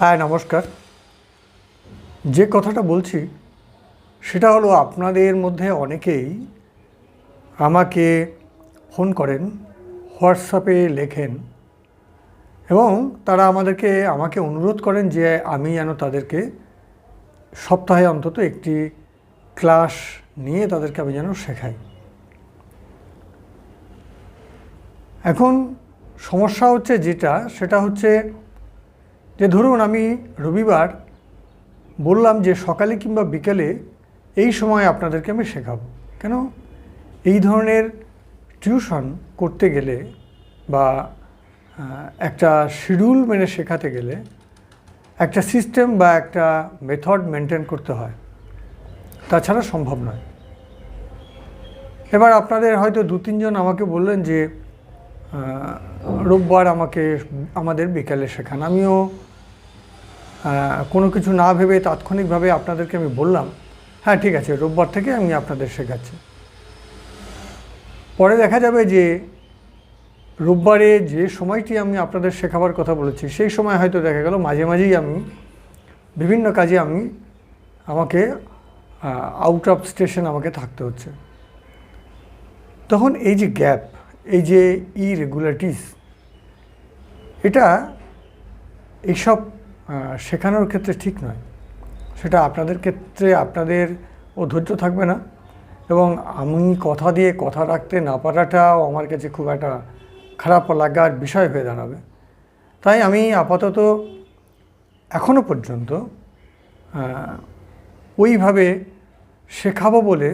হ্যাঁ নমস্কার। যে কথাটা বলছি, সেটা হলো আপনাদের মধ্যে অনেকেই আমাকে ফোন করেন, হোয়াটসঅ্যাপে লেখেন এবং তারা আমাদেরকে, আমাকে অনুরোধ করেন যে আমি যেন তাদেরকে সপ্তাহে অন্তত একটি ক্লাস নিয়ে তাদেরকে আমি যেন শেখাই। এখন সমস্যা হচ্ছে যেটা, সেটা হচ্ছে যে ধরুন আমি রবিবার বললাম যে সকালে কিংবা বিকেলে এই সময় আপনাদেরকে আমি শেখাবো। কেন? এই ধরনের টিউশন করতে গেলে বা একটা শিডিউল মেনে শেখাতে গেলে একটা সিস্টেম বা একটা মেথড মেনটেন করতে হয়। তাছাড়া সম্ভব নয়। এবার আপনাদের হয়তো দু তিনজন আমাকে বললেন যে রোববার আমাকে, আমাদের বিকালে শেখান। আমিও কোনো কিছু না ভেবে তাৎক্ষণিকভাবে আপনাদেরকে আমি বললাম হ্যাঁ ঠিক আছে, রোববার থেকে আমি আপনাদের শেখাচ্ছি। পরে দেখা যাবে যে রোববারে যে সময়টি আমি আপনাদের শেখাবার কথা বলেছি, সেই সময় হয়তো দেখা গেল মাঝে মাঝেই আমি বিভিন্ন কাজে আমি আমাকে আউট অফ স্টেশন আমাকে থাকতে হচ্ছে। তখন এই যে গ্যাপ এই যে ইরেগুলারিটিস এটা এইসব শেখানোর ক্ষেত্রে ঠিক নয়। সেটা আপনাদের ক্ষেত্রে আপনাদের ও ধৈর্য থাকবে না এবং আমি কথা দিয়ে কথা রাখতে না পারাটাও আমার কাছে খুব একটা খারাপ লাগার বিষয় হয়ে দাঁড়াবে। তাই আমি আপাতত এখনও পর্যন্ত ওইভাবে শেখাবো বলে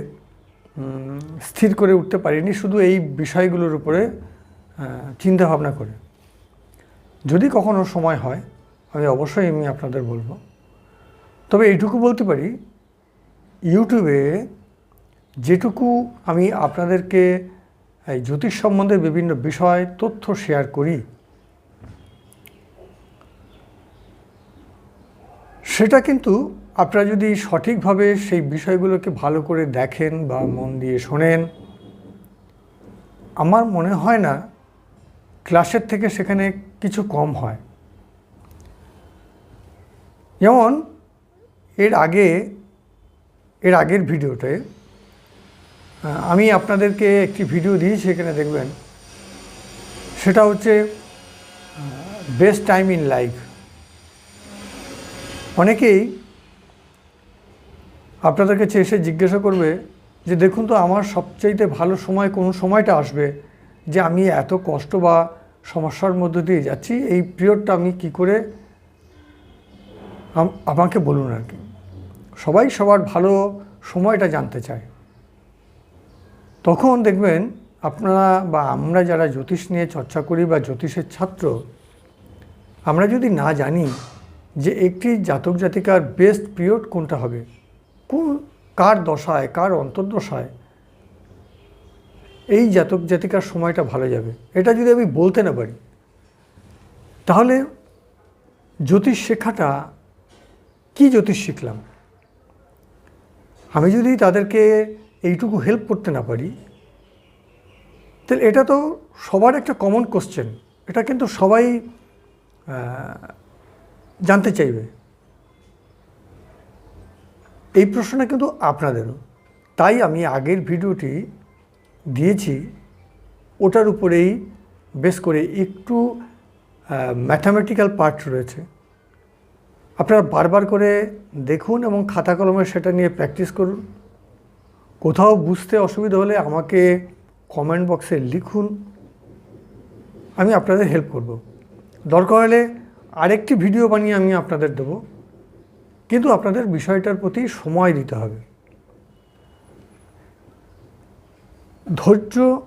স্থির করে উঠতে পারিনি, শুধু এই বিষয়গুলোর উপরে চিন্তা ভাবনা করে। যদি কখনো সময় হয় আমি অবশ্যই আমি আপনাদের বলব। তবে এইটুকু বলতে পারি ইউটিউবে যেটুকু আমি আপনাদেরকে, এই জ্যোতিষ সম্বন্ধে বিভিন্ন বিষয়, তথ্য শেয়ার করি, সেটা কিন্তু আপনারা যদি সঠিকভাবে সেই বিষয়গুলোকে ভালো করে দেখেন বা মন দিয়ে শোনেন, আমার মনে হয় না, ক্লাসের থেকে সেখানে কিছু কম হয়। যেমন এর আগে, এর আগের ভিডিওতে আমি আপনাদেরকে একটি ভিডিও দিয়েছি এখানে দেখবেন। সেটা হচ্ছে বেস্ট টাইম ইন লাইফ। অনেকেই আপনাদের কাছে এসে জিজ্ঞাসা করবে যে, দেখুন তো, আমার সবচাইতে ভালো সময় কোন সময়টা আসবে? যে আমি এত কষ্ট বা সমস্যার মধ্য দিয়ে যাচ্ছি, এই পিরিয়ডটা আমি কি করে আমাকে বলুন আর কি। সবাই সবার ভালো সময়টা জানতে চায়। তখন দেখবেন আপনারা বা আমরা যারা জ্যোতিষ নিয়ে চর্চা করি বা জ্যোতিষের ছাত্র, আমরা যদি না জানি যে একটি জাতক জাতিকার বেস্ট পিরিয়ড কোনটা হবে, কোন, কার দশায়, কার অন্তর্দশায় এই জাতক জাতিকার সময়টা ভালো যাবে, এটা যদি আমি বলতে না পারি, তাহলে জ্যোতিষ শেখাটা কি জ্যোতিষ শিখলাম? আমি যদি তাদেরকে এইটুকু হেল্প করতে না পারি, তাহলে এটা তো সবার একটা কমন কোশ্চেন এটা কিন্তু সবাই জানতে চাইবে। এই প্রশ্নটা কিন্তু আপনাদেরও। তাই আমি আগের ভিডিওটি দিয়েছি, ওটার উপরেই বেশ করে একটু ম্যাথামেটিক্যাল পার্ট রয়েছে। আপনারা বারবার করে দেখুন এবং খাতা কলমে সেটা নিয়ে প্র্যাকটিস করুন। কোথাও বুঝতে অসুবিধা হলে আমাকে কমেন্ট বক্সে লিখুন। আমি আপনাদের হেল্প করব। দরকার হলে আরেকটি ভিডিও বানিয়ে আমি আপনাদের দেব। কিন্তু আপনাদের বিষয়টার প্রতি সময় দিতে হবে। ধৈর্য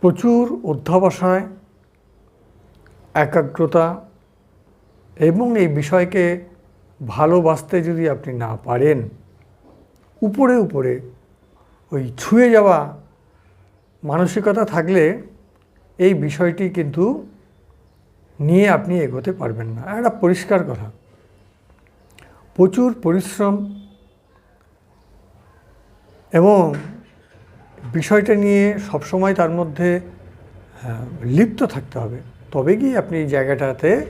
প্রচুর অধ্যাবসায়, একাগ্রতা এবং এই বিষয়কে ভালোবাসতে যদি আপনি না পারেন উপরে উপরে ওই ছুঁয়ে যাওয়া মানসিকতা থাকলে এই বিষয়টি কিন্তু নিয়ে আপনি এগোতে পারবেন না। একটা পরিষ্কার কথা প্রচুর পরিশ্রম এবং বিষয়টা নিয়ে সবসময় তার মধ্যে হ্যাঁ, লিপ্ত থাকতে হবে। তবে গিয়ে আপনি জায়গাটাতে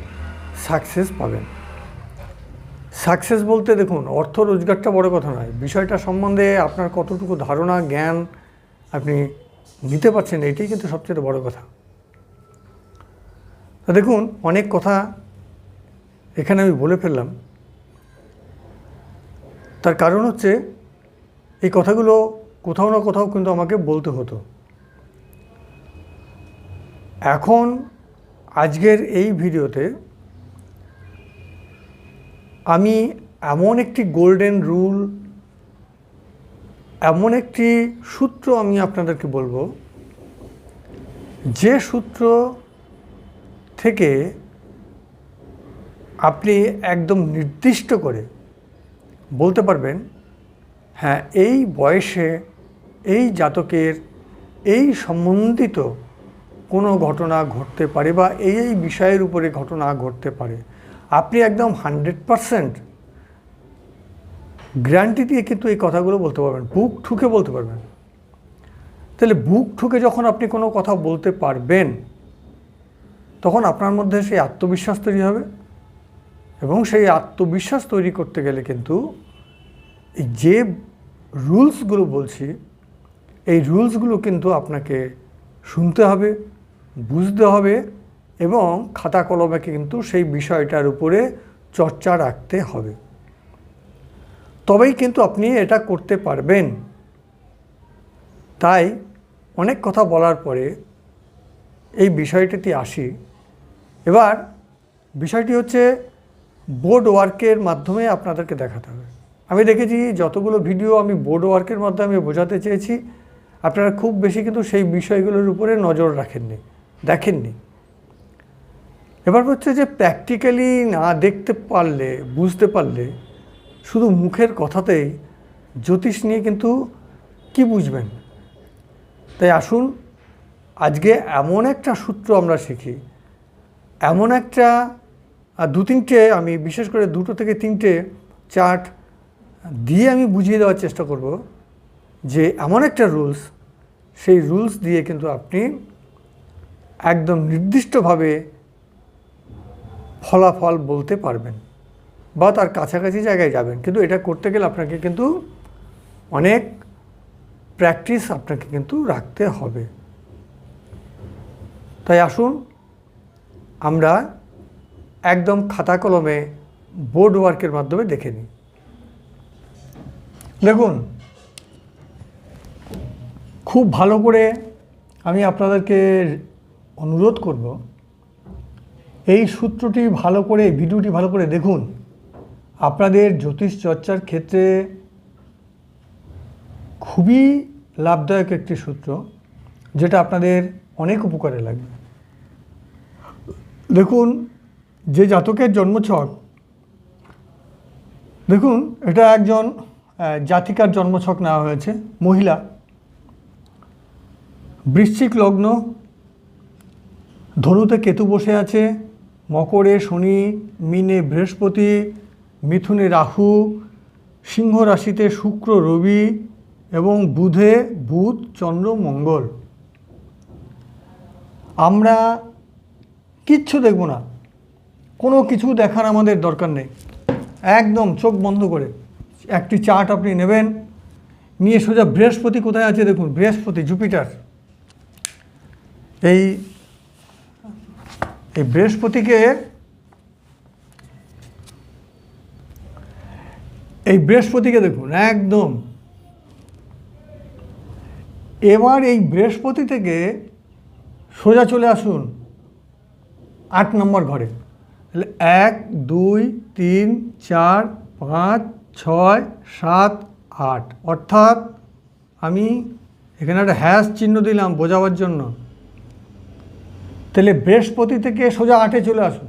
সাকসেস পাবেন। সাকসেস বলতে দেখুন, অর্থ রোজগারটা বড় কথা নয়। বিষয়টা সম্বন্ধে আপনার কতটুকু ধারণা, জ্ঞান আপনি নিতে পারছেন, এটাই কিন্তু সবচেয়ে বড় কথা। তা দেখুন, অনেক কথা এখানে আমি বলে ফেললাম। তার কারণ হচ্ছে, এই কথাগুলো কোথাও না কোথাও কিন্তু আমাকে বলতে হতো। এখন, আজকের এই ভিডিওতে আমি এমন একটি গোল্ডেন রুল এমন একটি সূত্র আমি আপনাদেরকে বলব, যে সূত্র থেকে আপনি একদম নির্দিষ্ট করে বলতে পারবেন হ্যাঁ এই বয়সে, এই জাতকের, এই সম্বন্ধিত কোনো ঘটনা ঘটতে পারে বা এই এই বিষয়ের উপরে ঘটনা ঘটতে পারে। আপনি একদম হান্ড্রেড পারসেন্ট গ্যারান্টি দিয়ে কিন্তু এই কথাগুলো বলতে পারবেন, বুক ঠুকে বলতে পারবেন। তাহলে বুক ঠুকে যখন আপনি কোনো কথা বলতে পারবেন, তখন আপনার মধ্যে সেই আত্মবিশ্বাস তৈরি হবে এবং সেই আত্মবিশ্বাস তৈরি করতে গেলে কিন্তু এই যে রুলসগুলো বলছি, এই রুলসগুলো কিন্তু আপনাকে শুনতে হবে, বুঝতে হবে এবং খাতা কলমে কিন্তু সেই বিষয়টার উপরে চর্চা রাখতে হবে। তবেই কিন্তু আপনি এটা করতে পারবেন। তাই অনেক কথা বলার পরে এই বিষয়টিতে আসি। এবার বিষয়টি হচ্ছে বোর্ড ওয়ার্কের মাধ্যমে আপনাদেরকে দেখাতে হবে। আমি দেখেছি যতগুলো ভিডিও আমি বোর্ড ওয়ার্কের মাধ্যমে বোঝাতে চেয়েছি। আপনারা খুব বেশি কিন্তু সেই বিষয়গুলোর উপরে নজর রাখেননি, দেখেননি। এবার হচ্ছে যে প্র্যাকটিক্যালি না দেখতে পারলে, বুঝতে পারলে শুধু মুখের কথাতেই জ্যোতিষ নিয়ে কিন্তু কি বুঝবেন? তাই আসুন, আজকে এমন একটা সূত্র আমরা শিখি, এমন একটা দু তিনটে আমি বিশেষ করে দুটো থেকে তিনটে চার্ট দিয়ে আমি বুঝিয়ে দেওয়ার চেষ্টা করব যে এমন একটা রুলস সেই রুলস দিয়ে কিন্তু আপনি একদম নির্দিষ্টভাবে ফলাফল বলতে পারবেন বা তার কাছাকাছি জায়গায় যাবেন। কিন্তু এটা করতে গেলে আপনাকে কিন্তু অনেক প্র্যাকটিস আপনাকে কিন্তু রাখতে হবে। তাই আসুন, আমরা একদম খাতা কলমে বোর্ড ওয়ার্কের মাধ্যমে দেখে নিই। দেখুন, খুব ভালো করে আমি আপনাদেরকে অনুরোধ করব এই সূত্রটি ভালো করে, ভিডিওটি ভালো করে দেখুন। আপনাদের জ্যোতিষ চর্চার ক্ষেত্রে খুবই লাভদায়ক একটি সূত্র, যেটা আপনাদের অনেক উপকারে লাগবে। দেখুন, যে জাতকের জন্মছক, দেখুন, এটা একজন জাতিকার জন্মছক নেওয়া হয়েছে, মহিলা। বৃশ্চিক লগ্ন, ধনুতে কেতু বসে আছে মকরে শনি, মিনে বৃহস্পতি, মিথুনে রাহু, সিংহ রাশিতে শুক্র রবি এবং বুধে বুধ, চন্দ্র, মঙ্গল। আমরা কিচ্ছু দেখব না। কোনো কিছু দেখার আমাদের দরকার নেই। একদম চোখ বন্ধ করে। একটি চার্ট আপনি নেবেন। নিয়ে সোজা বৃহস্পতি কোথায় আছে দেখুন। বৃহস্পতি, জুপিটার। এই এই বৃহস্পতিকে এই বৃহস্পতিকে দেখুন, একদম। এবার এই বৃহস্পতি থেকে সোজা চলে আসুন আট নম্বর ঘরে। তাহলে এক, দুই, তিন, চার, পাঁচ, ছয়, সাত, আট। অর্থাৎ আমি এখানে একটা হ্যাশ চিহ্ন দিলাম বোঝাবার জন্য। তাহলে বৃহস্পতি থেকে সোজা আটে চলে আসুন।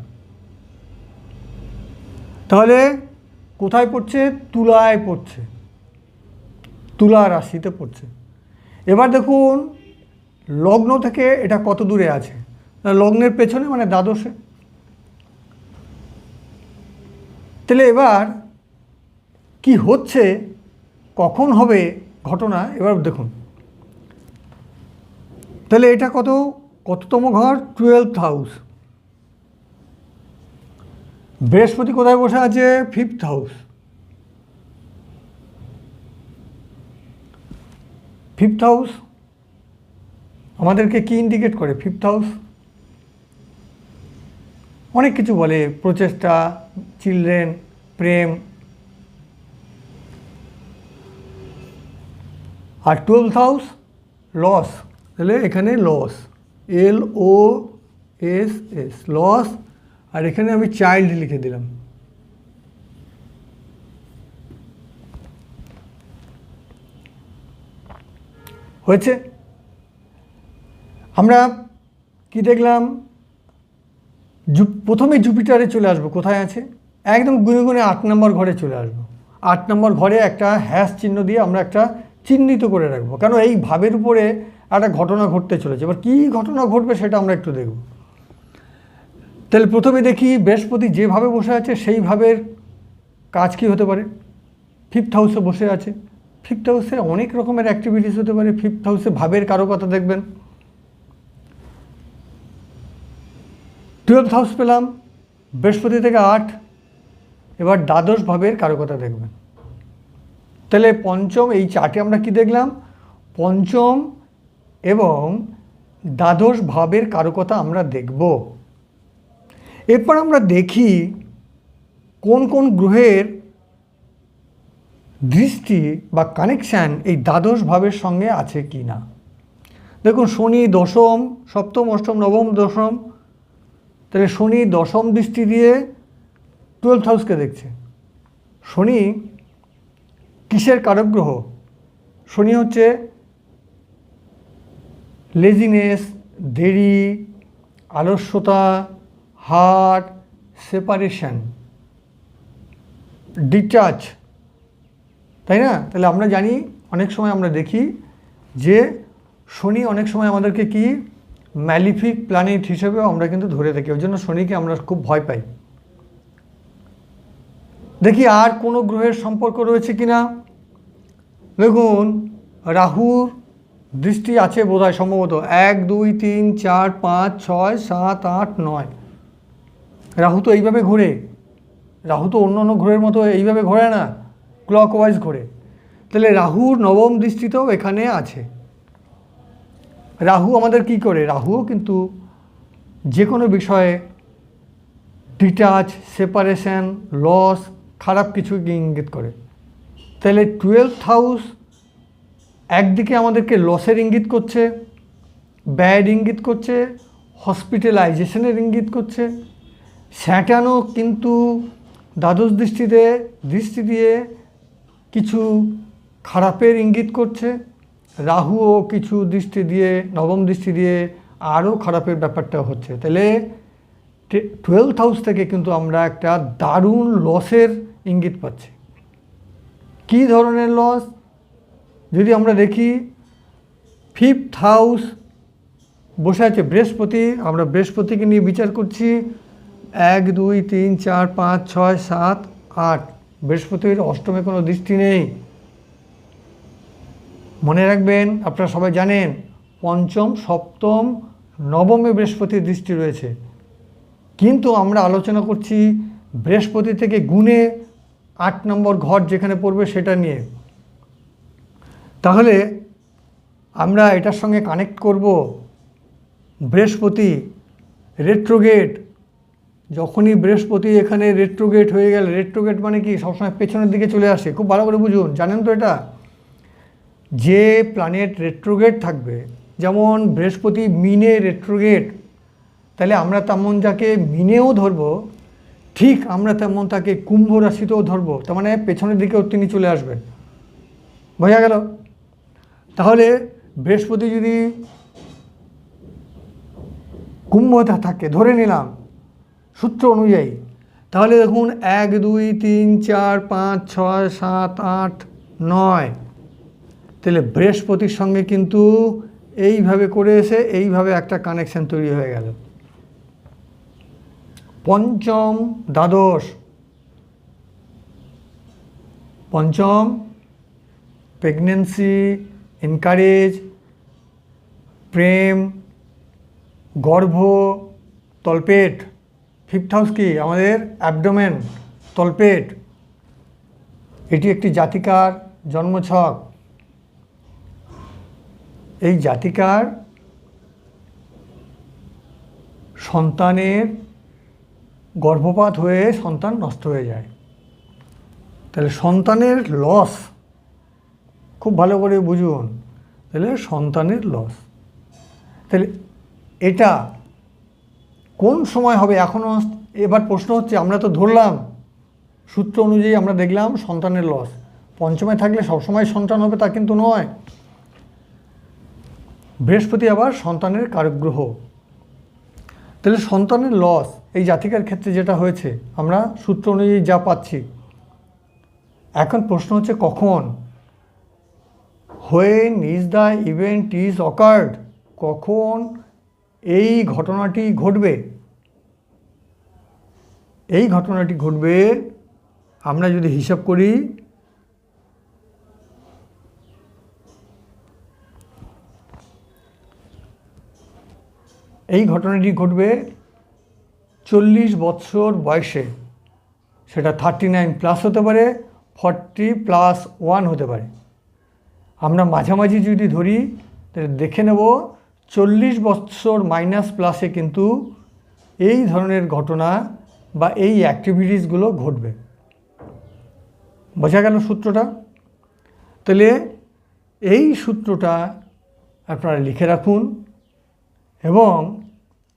তাহলে কোথায় পড়ছে? তুলায় পড়ছে। তুলা রাশিতে পড়ছে। এবার দেখুন, লগ্ন থেকে এটা কত দূরে আছে? লগ্নের পেছনে মানে দ্বাদশে। তাহলে এবার কি হচ্ছে? কখন হবে ঘটনা? এবার দেখুন। তাহলে এটা কত? কততম ঘর? টুয়েলভ হাউস বৃহস্পতি কোথায় বসে আছে? ফিফথ হাউস ফিফথ হাউস আমাদেরকে কি ইন্ডিকেট করে? ফিফথ হাউস অনেক কিছু বলে। প্রচেষ্টা চিলড্রেন প্রেম। আর টুয়েলভ হাউস লস তাহলে এখানে loss L O S S loss আর এখানে আমি চাইল্ড লিখে দিলাম। হয়েছে? আমরা কি দেখলাম? প্রথমে জুপিটারে চলে আসব, কোথায় আছে? একদম গুনে গুনে আট নম্বর ঘরে চলে আসব। আট নম্বর ঘরে একটা হ্যাশ চিহ্ন দিয়ে আমরা একটা চিহ্নিত করে রাখব। কেন এই ভাবের উপরে একটা ঘটনা ঘটতে চলেছে। এবার কী ঘটনা ঘটবে সেটা আমরা একটু দেখব। তাহলে প্রথমে দেখি বৃহস্পতি যেভাবে বসে আছে, সেইভাবে কাজ কী হতে পারে? ফিফথ হাউসে বসে আছে। ফিফথ হাউসে অনেক রকমের অ্যাক্টিভিটিস হতে পারে। ফিফথ হাউসে ভাবের কারও কথা দেখবেন। টুয়েলভ হাউস পেলাম, বৃহস্পতি থেকে আট, এবার দ্বাদশ ভাবের কারও কথা দেখবেন। তাহলে পঞ্চম, এই চার্টে আমরা কি দেখলাম? পঞ্চম এবং দ্বাদশ ভাবের কারও কথা আমরা দেখব। এরপর আমরা দেখি কোন কোন গ্রহের দৃষ্টি বা কানেকশান এই দ্বাদশ ভাবের সঙ্গে আছে কি না দেখুন, শনি দশম, সপ্তম, অষ্টম, নবম দশম, তাহলে শনি দশম দৃষ্টি দিয়ে টুয়েলথ হাউসকে দেখছে। শনি কিসের কারক গ্রহ শনি হচ্ছে লেজিনেস দেরি, আলস্যতা হার্ট সেপারেশন ডিটাচ তাই না? তাহলে আমরা জানি, অনেক সময় আমরা দেখি যে শনি অনেক সময় আমাদেরকে কি? ম্যালিফিক প্ল্যানেট হিসেবেও আমরা কিন্তু ধরে থাকি। ওই জন্য শনিকে আমরা খুব ভয় পাই। দেখি আর কোনো গ্রহের সম্পর্ক রয়েছে কি না দেখুন, রাহুর দৃষ্টি আছে বোধহয় সম্ভবত। এক, দুই, তিন, চার, পাঁচ, ছয়, সাত, আট, নয়। রাহু তো এইভাবে ঘোরে। রাহু তো অন্য অন্য গ্রহের মতো এইভাবে ঘোরে না। ক্লক ওয়াইজ ঘোরে। তাহলে রাহুর নবম দৃষ্টিতেও এখানে আছে। রাহু আমাদের কি করে? রাহুও কিন্তু যে কোনো বিষয়ে ডিটাচ সেপারেশন লস খারাপ কিছুকে ইঙ্গিত করে। তাহলে টুয়েলভ হাউস একদিকে আমাদেরকে লসের ইঙ্গিত করছে ব্যয়ের ইঙ্গিত করছে হসপিটালাইজেশনের ইঙ্গিত করছে। স্যাটানও কিন্তু দ্বাদশ দৃষ্টিতে, দৃষ্টি দিয়ে কিছু খারাপের ইঙ্গিত করছে। রাহুও কিছু দৃষ্টি দিয়ে, নবম দৃষ্টি দিয়ে আরও খারাপের ব্যাপারটা হচ্ছে। তাহলে টুয়েলথ হাউস থেকে কিন্তু আমরা একটা দারুণ লসের ইঙ্গিত পাচ্ছি। কী ধরনের লস যদি আমরা দেখি ফিফথ হাউস বসে আছে বৃহস্পতি, আমরা বৃহস্পতিকে নিয়ে বিচার করছি, এক, দুই, তিন, চার, পাঁচ, ছয়, সাত, আট। বৃহস্পতির অষ্টমে কোনো দৃষ্টি নেই। মনে রাখবেন, আপনারা সবাই জানেন, পঞ্চম, সপ্তম, নবমে বৃহস্পতির দৃষ্টি রয়েছে। কিন্তু আমরা আলোচনা করছি বৃহস্পতি থেকে গুণে আট নম্বর ঘর যেখানে পড়বে সেটা নিয়ে। তাহলে আমরা এটার সঙ্গে কানেক্ট করব বৃহস্পতি রেট্রোগেট যখনই বৃহস্পতি এখানে রেট্রোগেট হয়ে গেলে রেট্রোগেট মানে কি? সবসময় পেছনের দিকে চলে আসে। খুব ভালো করে বুঝুন, জানেন তো এটা? যে প্ল্যানেট রেট্রোগেট থাকবে, যেমন বৃহস্পতি মিনে রেট্রোগেট তাহলে আমরা তেমন যাকে মিনেও ধরবো, ঠিক আমরা তেমন তাকে কুম্ভ রাশিতেও ধরবো, তার মানে পেছনের দিকেও তিনি চলে আসবেন। বোঝা গেল? তাহলে বৃহস্পতি যদি কুম্ভতা থাকে, ধরে নিলাম, সূত্র অনুযায়ী, তাহলে দেখুন এক, দুই, তিন, চার, পাঁচ, ছয়, সাত, আট, নয়। তাহলে বৃহস্পতির সঙ্গে কিন্তু এইভাবে করে এসে এইভাবে একটা কানেকশান তৈরি হয়ে গেল। পঞ্চম দ্বাদশ। পঞ্চম প্রেগনেন্সি এনকারেজ প্রেম গর্ভ তলপেট ফিফথ হাউস কি? আমাদের অ্যাবডোমেন তলপেট এটি একটি জাতিকার জন্মছক। এই জাতিকার সন্তানের গর্ভপাত হয়ে সন্তান নষ্ট হয়ে যায়। তাহলে সন্তানের লস খুব ভালো করে বুঝুন। তাহলে সন্তানের লস তাহলে এটা কোন সময় হবে? এখনও এবার প্রশ্ন হচ্ছে, আমরা তো ধরলাম, সূত্র অনুযায়ী আমরা দেখলাম সন্তানের লস পঞ্চমে থাকলে সবসময় সন্তান হবে, তা কিন্তু নয়। বৃহস্পতি আবার সন্তানের কারক গ্রহ তাহলে সন্তানের লস এই জাতিকার ক্ষেত্রে যেটা হয়েছে, আমরা সূত্র অনুযায়ী যা পাচ্ছি। এখন প্রশ্ন হচ্ছে কখন? When is the event is occurred কখন এই ঘটনাটি ঘটবে? এই ঘটনাটি ঘটবে, আমরা যদি হিসাব করি, এই ঘটনাটি ঘটবে চল্লিশ বৎসর বয়সে। সেটা থার্টি নাইন প্লাস হতে পারে ফর্টি প্লাস ওয়ান হতে পারে। আমরা মাঝামাঝি যদি ধরি দেখে নেব চল্লিশ বৎসর মাইনাস প্লাসে কিন্তু এই ধরনের ঘটনা বা এই অ্যাক্টিভিটিসগুলো ঘটবে। বোঝা গেল সূত্রটা? তাহলে এই সূত্রটা আপনারা লিখে রাখুন এবং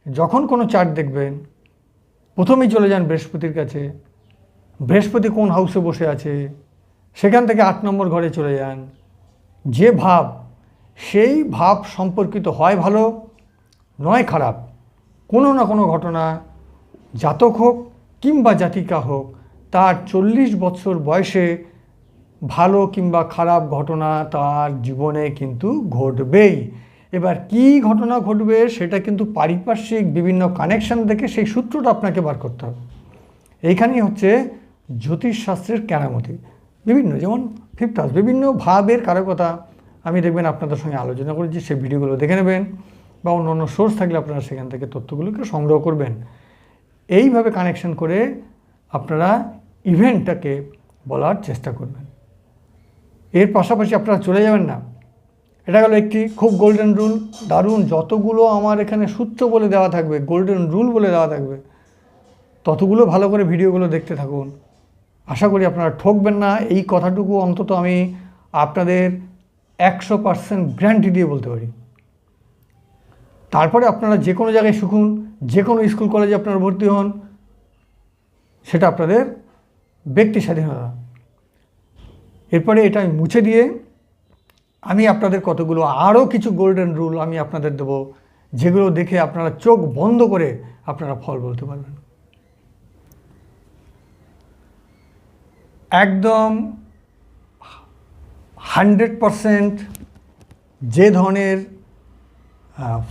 যখন কোনো চার্ট দেখবেন, প্রথমেই চলে যান বৃহস্পতির কাছে। বৃহস্পতি কোন হাউসে বসে আছে? সেখান থেকে আট নম্বর ঘরে চলে যান। যে ভাব, সেই ভাব সম্পর্কিত হয় ভালো, নয় খারাপ। কোনো না কোনো ঘটনা, জাতক হোক কিংবা জাতিকা হোক, তার চল্লিশ বছর বয়সে ভালো কিংবা খারাপ ঘটনা তার জীবনে কিন্তু ঘটবেই। এবার কি ঘটনা ঘটবে সেটা কিন্তু পারিপার্শ্বিক বিভিন্ন কানেকশন থেকে সেই সূত্রটা আপনাকে বার করতে হবে। এইখানেই হচ্ছে জ্যোতিষশাস্ত্রের কেরামতি। বিভিন্ন, যেমন ফিফথ হাউস বিভিন্ন ভাবের কারকতা আমি দেখবেন আপনাদের সঙ্গে আলোচনা করেছি, সেই ভিডিওগুলো দেখে নেবেন বা অন্য অন্য সোর্স থাকলে আপনারা সেখান থেকে তথ্যগুলোকে সংগ্রহ করবেন। এইভাবে কানেকশন করে আপনারা ইভেন্টটাকে বলার চেষ্টা করবেন। এর পাশাপাশি আপনারা চলে যাবেন না। এটা গেল একটি খুব গোল্ডেন রুল দারুণ, যতগুলো আমার এখানে সূত্র বলে দেওয়া থাকবে গোল্ডেন রুল বলে দেওয়া থাকবে, ততগুলো ভালো করে ভিডিওগুলো দেখতে থাকুন। আশা করি আপনারা ঠকবেন না। এই কথাটুকু অন্তত আমি আপনাদের একশো পার্সেন্ট গ্যারান্টি দিয়ে বলতে পারি। তারপরে আপনারা যে কোনো জায়গায় শিখুন, যে কোনো স্কুল, কলেজে আপনারা ভর্তি হন, সেটা আপনাদের ব্যক্তি স্বাধীনতা এরপরে এটা মুছে দিয়ে আমি আপনাদের কতগুলো আরও কিছু গোল্ডেন রুল আমি আপনাদের দেব, যেগুলো দেখে আপনারা চোখ বন্ধ করে আপনারা ফল বলতে পারবেন। একদম হান্ড্রেড পারসেন্ট যে ধরনের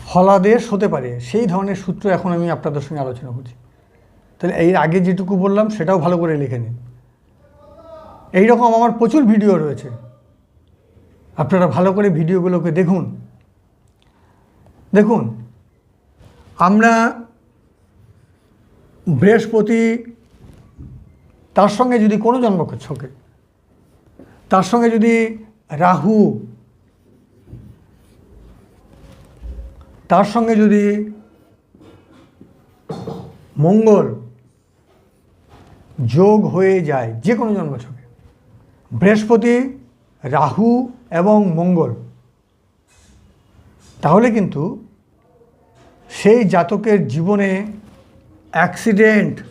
ফলাদেশ হতে পারে, সেই ধরনের সূত্র এখন আমি আপনাদের সঙ্গে আলোচনা করছি। তাহলে এর আগে যেটুকু বললাম, সেটাও ভালো করে লিখে নিন। এইরকম আমার প্রচুর ভিডিও রয়েছে। আপনারা ভালো করে ভিডিওগুলোকে দেখুন। দেখুন, আমরা বৃহস্পতি তার সঙ্গে যদি কোনো জন্ম ছকে তার সঙ্গে যদি রাহু, তার সঙ্গে যদি মঙ্গল যোগ হয়ে যায় যে কোনো জন্ম জন্মছকে বৃহস্পতি, রাহু এবং মঙ্গল, তাহলে কিন্তু সেই জাতকের জীবনে অ্যাক্সিডেন্ট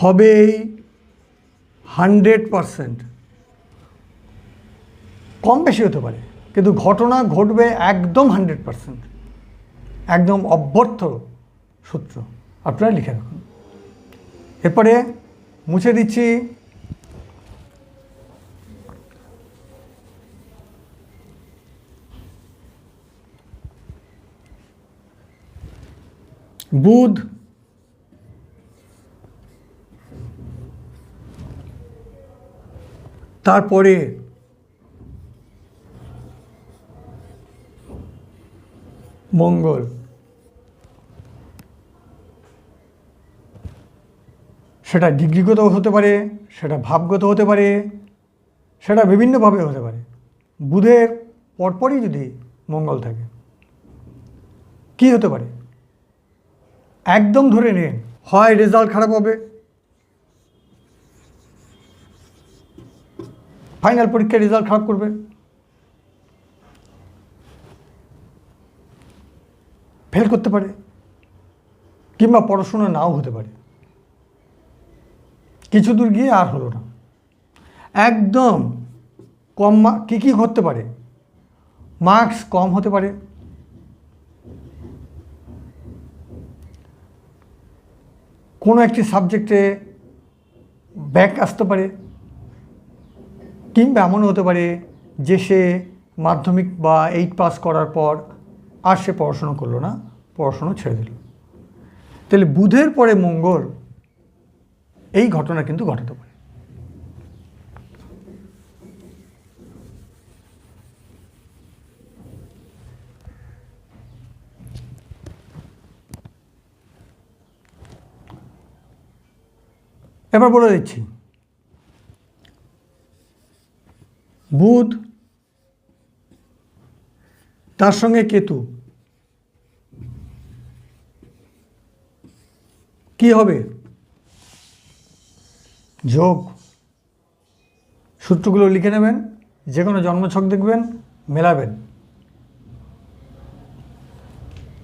হবেই হান্ড্রেড পারসেন্ট। কম বেশি হতে পারে, কিন্তু ঘটনা ঘটবে একদম হান্ড্রেড পারসেন্ট। একদম অভ্যর্থ সূত্র। আপনারা লিখে রাখুন। এরপরে মুছে দিচ্ছি। বুধ তারপরে মঙ্গল। সেটা ডিগ্রিগত হতে পারে, সেটা ভাবগত হতে পারে, সেটা বিভিন্নভাবে হতে পারে। বুধের পরপরই যদি মঙ্গল থাকে, কি হতে পারে? একদম ধরে নিন, হয় রেজাল্ট খারাপ হবে ফাইনাল পরীক্ষার রেজাল্ট খারাপ করবে। ফেল করতে পারে। কিংবা পড়াশোনা নাও হতে পারে। কিছু দূর গিয়ে আর হলো না। একদম কম কী কী ঘটতে পারে? মার্কস কম হতে পারে। কোনো একটি সাবজেক্টে ব্যাক আসতে পারে। কিংবা এমনও হতে পারে যে সে মাধ্যমিক বা এইট পাস করার পর আর সে পড়াশুনো করল না, পড়াশুনো ছেড়ে দিল। তাহলে বুধের পরে মঙ্গল এই ঘটনা কিন্তু ঘটাতে পারে। এবার বলে দিচ্ছি বুধ, তার সঙ্গে কেতু। কি হবে? যোগ। সূত্রগুলো লিখে নেবেন যে কোনো জন্মছক দেখবেন, মেলাবেন।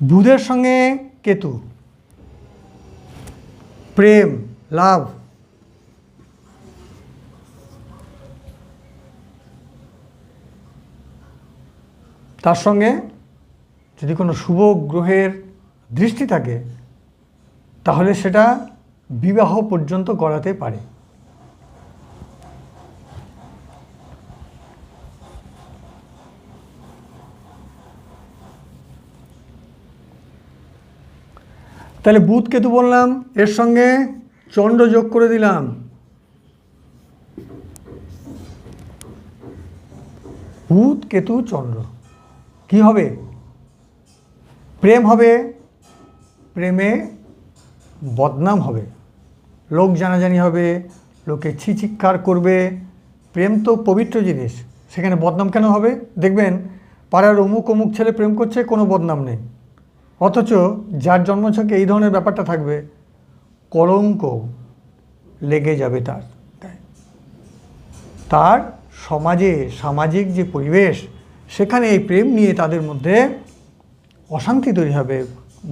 বুধের সঙ্গে কেতু। প্রেম, লাভ। তার সঙ্গে যদি কোনো শুভ গ্রহের দৃষ্টি থাকে, তাহলে সেটা বিবাহ পর্যন্ত করাতে পারে। তাহলে বুধ কেতু বললাম, এর সঙ্গে চন্দ্র যোগ করে দিলাম। বুধ কেতু চন্দ্র। কি হবে? প্রেম হবে, প্রেমে বদনাম হবে। লোক জানাজানি হবে, লোকে ছিচিৎকার করবে। প্রেম তো পবিত্র জিনিস, সেখানে বদনাম কেন হবে? দেখবেন, পাড়ার অমুক অমুক ছেলে প্রেম করছে, কোনো বদনাম নেই। অথচ যার জন্মছকে এই ধরনের ব্যাপারটা থাকবে, কলঙ্ক লেগে যাবে তার। তার সমাজে সামাজিক যে পরিবেশ সেখানে এই প্রেম নিয়ে তাদের মধ্যে অশান্তি তৈরি হবে,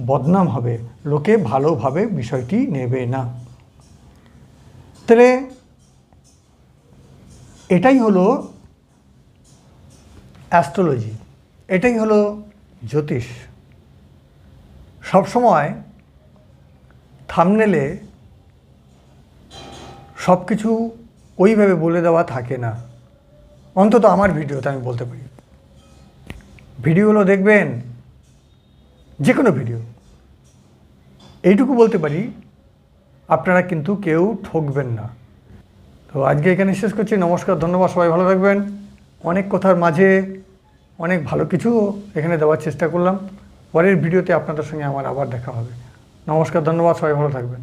বদনাম হবে। লোকে ভালোভাবে বিষয়টি নেবে না। তাহলে এটাই হলো অ্যাস্ট্রোলজি, এটাই হলো জ্যোতিষ। সবসময় থামনেলে সব কিছু ওইভাবে বলে দেওয়া থাকে না। অন্তত আমার ভিডিওতে আমি বলতে পারি। ভিডিওগুলো দেখবেন যে কোনো ভিডিও। এইটুকু বলতে পারি, আপনারা কিন্তু কেউ ঠকবেন না। তো আজকে এখানে শেষ করছি, নমস্কার, ধন্যবাদ, সবাই ভালো থাকবেন। অনেক কথার মাঝে অনেক ভালো কিছু এখানে দেওয়ার চেষ্টা করলাম। পরের ভিডিওতে আপনাদের সঙ্গে আমার আবার দেখা হবে। নমস্কার, ধন্যবাদ, সবাই ভালো থাকবেন।